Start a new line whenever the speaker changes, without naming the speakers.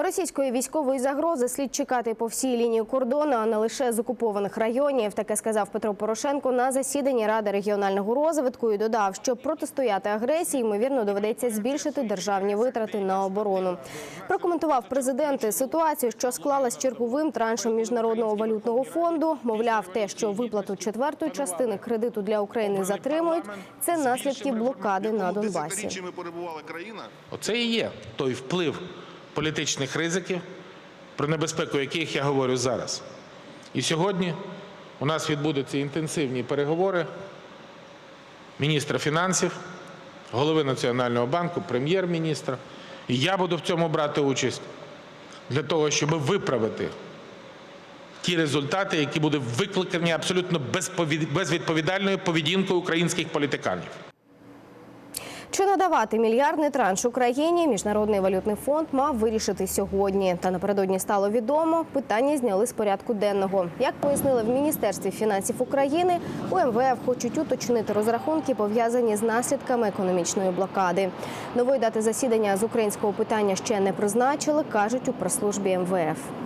Російської військової загрози слід чекати по всій лінії кордону, а не лише з окупованих районів. Таке сказав Петро Порошенко на засіданні Ради регіонального розвитку і додав, що протистояти агресії ймовірно доведеться збільшити державні витрати на оборону. Прокоментував президент ситуацію, що склалась черговим траншем міжнародного валютного фонду. Мовляв, те, що виплату четвертої частини кредиту для України затримують, це наслідки блокади на Донбасі.
Оце і є той вплив політичних ризиків, про небезпеку яких я говорю зараз. І сьогодні у нас відбудуться інтенсивні переговори міністра фінансів, голови Національного банку, прем'єр-міністра. І я буду в цьому брати участь для того, щоб виправити ті результати, які будуть викликані абсолютно безвідповідальною поведінкою українських політиканів.
Чи надавати мільярдний транш Україні міжнародний валютний фонд мав вирішити сьогодні. Та напередодні стало відомо, питання зняли з порядку денного. Як пояснили в міністерстві фінансів України, у МВФ хочуть уточнити розрахунки, пов'язані з наслідками економічної блокади. Нової дати засідання з українського питання ще не призначили, кажуть у прес-службі МВФ.